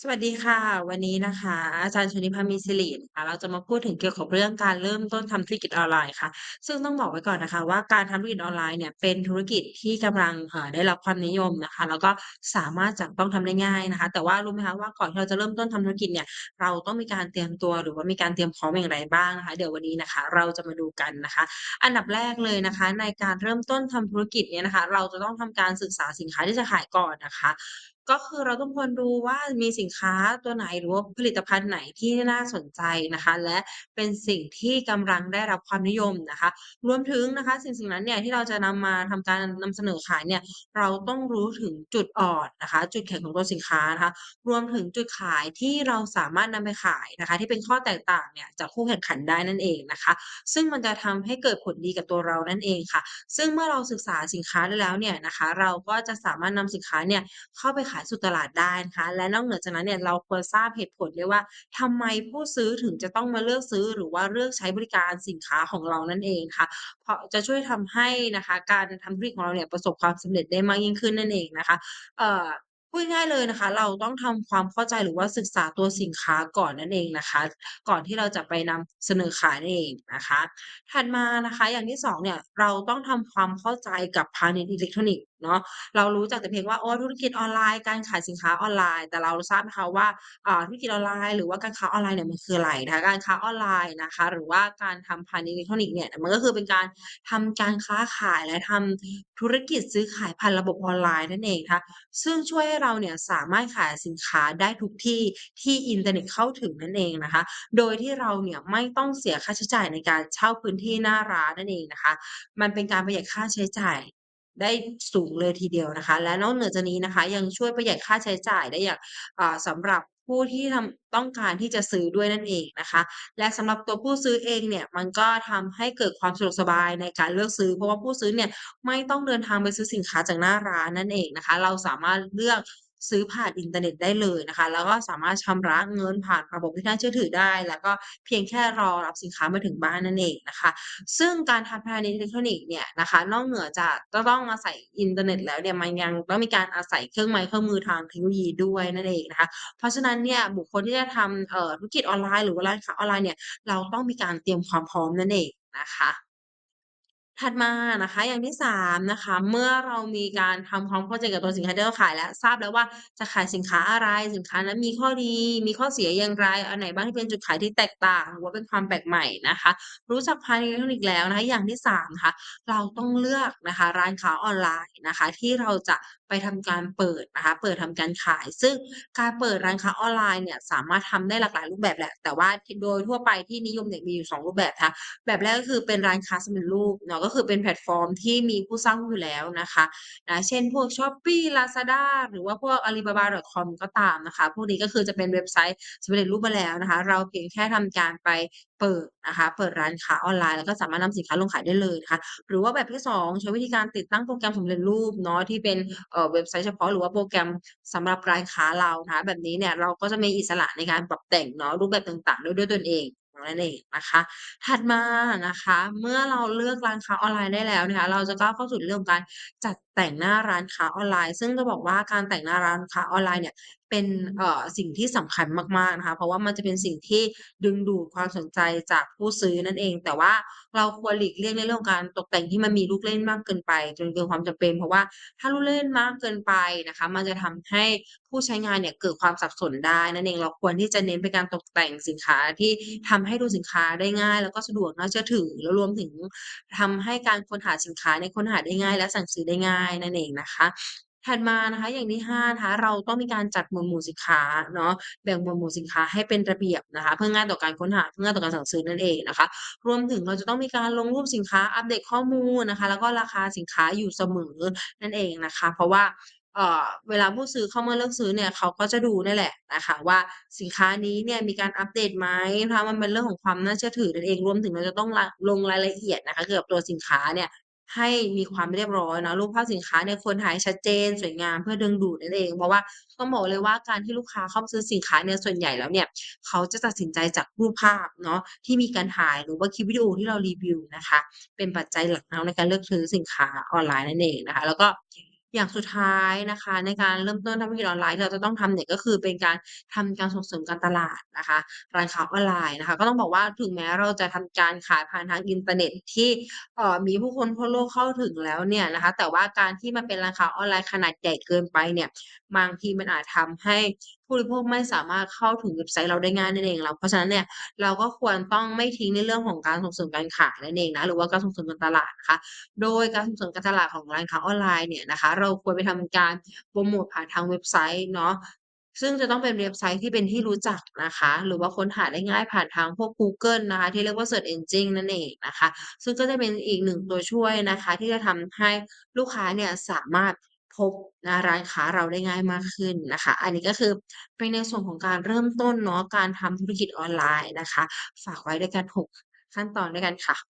สวัสดีค่ะ วันนี้นะคะ อาจารย์ชนิภา มีสิรินะคะ เราจะมาพูดถึงเกี่ยวกับเรื่องการเริ่มต้นทำธุรกิจออนไลน์ค่ะ ซึ่งต้องบอกไว้ก่อนนะคะ ว่าการทำธุรกิจออนไลน์เนี่ยเป็นธุรกิจที่กำลังเอ่อได้รับความนิยมนะคะ แล้วก็สามารถจับต้องทำได้ง่ายนะคะ แต่ว่ารู้ไหมคะว่าก่อนที่เราจะเริ่มต้นทำธุรกิจเนี่ยเราต้องมีการเตรียมตัวหรือว่ามีการเตรียมพร้อมอย่างไรบ้างนะคะ เดี๋ยววันนี้นะคะ เราจะมาดูกันนะคะ อันดับแรกเลยนะคะ ในการเริ่มต้นทำธุรกิจเนี่ยนะคะ เราจะต้องทำการศึกษาสินค้าที่จะขายก่อนนะคะ ก็คือเราต้องควรดูว่ามีสินค้าตัวไหน หรือว่าผลิตภัณฑ์ไหนที่น่าสนใจนะคะ และเป็นสิ่งที่กำลังได้รับความนิยมนะคะ รวมถึงนะคะสิ่งสิ่งนั้นเนี่ยที่เราจะนำมาทำการนำเสนอขายเนี่ยเราต้องรู้ถึงจุดอ่อนนะคะ จุดแข็งของตัวสินค้านะคะ รวมถึงจุดขายที่เราสามารถนำไปขายนะคะ ที่เป็นข้อแตกต่างเนี่ยจากคู่แข่งขันได้นั่นเองนะคะ ซึ่งมันจะทำให้เกิดผลดีกับตัวเรานั่นเองค่ะ ซึ่งเมื่อเราศึกษาสินค้าได้แล้วเนี่ยนะคะ เราก็จะสามารถนำสินค้าเนี่ยเข้าไปขายขายสู่ตลาดได้นะคะและนอกเหนือจากนั้นเนี่ยเราควรทราบเหตุผลด้วยว่าทำไมผู้ซื้อถึงจะต้องมาเลือกซื้อหรือว่าเลือกใช้บริการสินค้าของเรานั่นเองค่ะ เพราะจะช่วยทำให้นะคะการทำธุรกิจของเราเนี่ยประสบความสำเร็จได้มากยิ่งขึ้นนั่นเองนะคะเอ่อพูดง่ายเลยนะคะ เราต้องทำความเข้าใจหรือว่าศึกษาตัวสินค้าก่อนนั่นเองนะคะ ก่อนที่เราจะไปนำเสนอขายนั่นเองนะคะ ถัดมานะคะ อย่างที่2เนี่ยเราต้องทำความเข้าใจกับพาณิชย์อิเล็กทรอนิกส์ เนาะเรารู้จักแต่เพียงว่าโอ้ธุรกิจออนไลน์การขายสินค้าออนไลน์ แต่เราทราบไหมคะว่าธุรกิจออนไลน์หรือว่าการค้าออนไลน์เนี่ยมันคืออะไรนะคะการค้าออนไลน์นะคะ หรือว่าการทำพาณิชย์อิเล็กทรอนิกส์เนี่ยมันก็คือเป็นการทำการค้าขายและทำธุรกิจซื้อขายผ่านระบบออนไลน์นั่นเองคะซึ่งช่วยให้เราเนี่ยสามารถขายสินค้าได้ทุกที่ที่อินเทอร์เน็ตเข้าถึงนั่นเองนะคะ โดยที่เราเนี่ยไม่ต้องเสียค่าใช้จ่ายในการเช่าพื้นที่หน้าร้านนั่นเองนะคะ มันเป็นการประหยัดค่าใช้จ่าย ได้สูงเลยทีเดียวนะคะ และนอกเหนือจากนี้นะคะ ยังช่วยประหยัดค่าใช้จ่ายได้อย่างสำหรับผู้ที่ทำต้องการที่จะซื้อด้วยนั่นเองนะคะ และสำหรับตัวผู้ซื้อเองเนี่ยมันก็ทำให้เกิดความสะดวกสบายในการเลือกซื้อ เพราะว่าผู้ซื้อเนี่ยไม่ต้องเดินทางไปซื้อสินค้าจากหน้าร้านนั่นเองนะคะ เราสามารถเลือก ซื้อผ่านอินเทอร์เน็ตได้เลยนะคะ แล้วก็สามารถชำระเงินผ่านระบบที่น่าเชื่อถือได้ แล้วก็เพียงแค่รอรับสินค้ามาถึงบ้านนั่นเองนะคะ ซึ่งการทำพาณิชย์อิเล็กทรอนิกส์เนี่ยนะคะ นอกเหนือจากจะต้องอาศัยอินเทอร์เน็ตแล้วเนี่ยมันยังต้องมีการอาศัยเครื่องไม้เครื่องมือทางเทคโนโลยีด้วยนั่นเองนะคะ เพราะฉะนั้นเนี่ยบุคคลที่จะทำเอ่อธุรกิจออนไลน์หรือว่าร้านค้าออนไลน์เนี่ยเราต้องมีการเตรียมความพร้อมนั่นเองนะคะ ถัดมานะคะ อย่างที่ 3 นะคะ เมื่อเรามีการทำความเข้าใจกับตัวสินค้าที่เราขายแล้ว ทราบแล้วว่าจะขายสินค้าอะไร สินค้านั้นมีข้อดี มีข้อเสียอย่างไร อันไหนบ้างที่เป็นจุดขายที่แตกต่างหรือว่าเป็นความแปลกใหม่นะคะ รู้จักพาณิชย์อิเล็กทรอนิกส์แล้วนะคะ อย่างที่3นะคะเราต้องเลือกนะคะร้านค้าออนไลน์นะคะ ที่เราจะไปทำการเปิดนะคะ เปิดทำการขาย ซึ่งการเปิดร้านค้าออนไลน์เนี่ยสามารถทำได้หลากหลายรูปแบบแหละ แต่ว่าโดยทั่วไปที่นิยมเนี่ยมีอยู่ 2 รูปแบบค่ะแบบแรกก็คือเป็นร้านค้าสำเร็จรูปเนาะก็คือเป็นแพลตฟอร์มที่มีผู้สร้างอยู่แล้วนะคะนะเช่นพวก Shopee Lazada หรือว่าพวก Alibaba.com ก็ตามนะคะ พวกนี้ก็คือจะเป็นเว็บไซต์สำเร็จรูปมาแล้วนะคะ เราเพียงแค่ทำการไปเปิดนะคะ เปิดร้านค้าออนไลน์แล้วก็สามารถนำสินค้าลงขายได้เลยนะคะ หรือว่าแบบที่ 2 ใช้วิธีการติดตั้งโปรแกรมสำเร็จรูปเนาะที่เป็นเอ่อเว็บไซต์เฉพาะหรือว่าโปรแกรมสำหรับร้านค้าเรานะคะแบบนี้เนี่ยเราก็จะมีอิสระในการปรับแต่งเนาะรูปแบบต่างๆ ด้วยด้วยตนเอง นั่นเองนะคะ ถัดมานะคะ เมื่อเราเลือกร้านค้าออนไลน์ได้แล้วนะคะ เราจะก้าวเข้าสู่เรื่องการจัดแต่งหน้าร้านค้าออนไลน์ ซึ่งจะบอกว่าการแต่งหน้าร้านค้าออนไลน์เนี่ย เป็นเอ่อสิ่งที่สำคัญมากๆนะคะ เพราะว่ามันจะเป็นสิ่งที่ดึงดูดความสนใจจากผู้ซื้อนั่นเอง แต่ว่าเราควรหลีกเลี่ยงในเรื่องการตกแต่งที่มันมีลูกเล่นมากเกินไป จนเกินความจำเป็น เพราะว่าถ้าลูกเล่นมากเกินไปนะคะ มันจะทำให้ผู้ใช้งานเนี่ยเกิดความสับสนได้นั่นเองเราควรที่จะเน้นไปการตกแต่งสินค้าที่ทำให้ดูสินค้าได้ง่าย แล้วก็สะดวกน่าเชื่อถือแล้วรวมถึงทำให้การค้นหาสินค้าเนี่ยค้นหาได้ง่าย และสั่งซื้อได้ง่ายนั่นเองนะคะ ถัดมานะคะอย่างที่5นะคะเราต้องมีการจัดหมวดหมู่สินค้าเนาะแบ่งหมวดหมู่สินค้าให้เป็นระเบียบนะคะ เพื่อง่ายต่อการค้นหาเพื่อง่ายต่อการสั่งซื้อนั่นเองนะคะ รวมถึงเราจะต้องมีการลงรูปสินค้าอัปเดตข้อมูลนะคะ แล้วก็ราคาสินค้าอยู่เสมอนั่นเองนะคะ เพราะว่าเออเวลาผู้ซื้อเข้ามาเลือกซื้อเนี่ยเขาก็จะดูนี่แหละนะคะว่าสินค้านี้เนี่ยมีการอัปเดตไหมเพราะมันเป็นเรื่องของความน่าเชื่อถือนั่นเองรวมถึงเราจะต้องละลงรายละเอียดนะคะเกี่ยวกับตัวสินค้าเนี่ย ให้มีความเรียบร้อยเนาะรูปภาพสินค้าเนี่ยคนถ่ายชัดเจน สวยงามเพื่อดึงดูดนั่นเอง เพราะว่าต้องบอกเลยว่าการที่ลูกค้าเข้ามาซื้อสินค้าเนี่ยส่วนใหญ่แล้วเนี่ย เขาจะตัดสินใจจากรูปภาพเนาะที่มีการถ่ายหรือว่าคลิปวิดีโอที่เรารีวิวนะคะ เป็นปัจจัยหลักเนาในการเลือกซื้อสินค้าออนไลน์นั่นเองนะคะ แล้วก็ อย่างสุดท้ายนะคะ ในการเริ่มต้นทำธุรกิจออนไลน์เราจะต้องทำเนี่ยก็คือเป็นการทำการส่งเสริมการตลาดนะคะร้านค้าออนไลน์นะคะ ก็ต้องบอกว่าถึงแม้เราจะทำการขายผ่านทางอินเทอร์เน็ตที่เอ่อมีผู้คนทั่วโลกเข้าถึงแล้วเนี่ยนะคะ แต่ว่าการที่มันเป็นร้านค้าออนไลน์ขนาดใหญ่เกินไปเนี่ยบางทีมันอาจทำให้ผู้บริโภคไม่สามารถเข้าถึงเว็บไซต์เราได้ง่ายนั่นเองแล้วเพราะฉะนั้นเนี่ยเราก็ควรต้องไม่ทิ้งในเรื่องของการส่งเสริมการขายนั่นเองนะหรือว่าการส่งเสริมการตลาดนะคะโดยการส่งเสริมการตลาดของร้านค้าออนไลน์เนี่ยนะคะเราควรไปทำการโพรโมตผ่านทางเว็บไซต์เนาะซึ่งจะต้องเป็นเว็บไซต์ที่เป็นที่รู้จักนะคะ หรือว่าค้นหาได้ง่ายผ่านทางพวกกูเกิลนะคะ ที่เรียกว่า Search Engine นั่นเองนะคะ ซึ่งก็จะเป็นอีกหนึ่งตัวช่วยนะคะ ที่จะทำให้ลูกค้าเนี่ยสามารถ พบนะร้านค้าเราได้ง่ายมากขึ้นนะคะ อันนี้ก็คือเป็นในส่วนของการเริ่มต้นเนาะการทำธุรกิจออนไลน์นะคะ ฝากไว้ด้วยกัน 6 ขั้นตอนด้วยกันค่ะ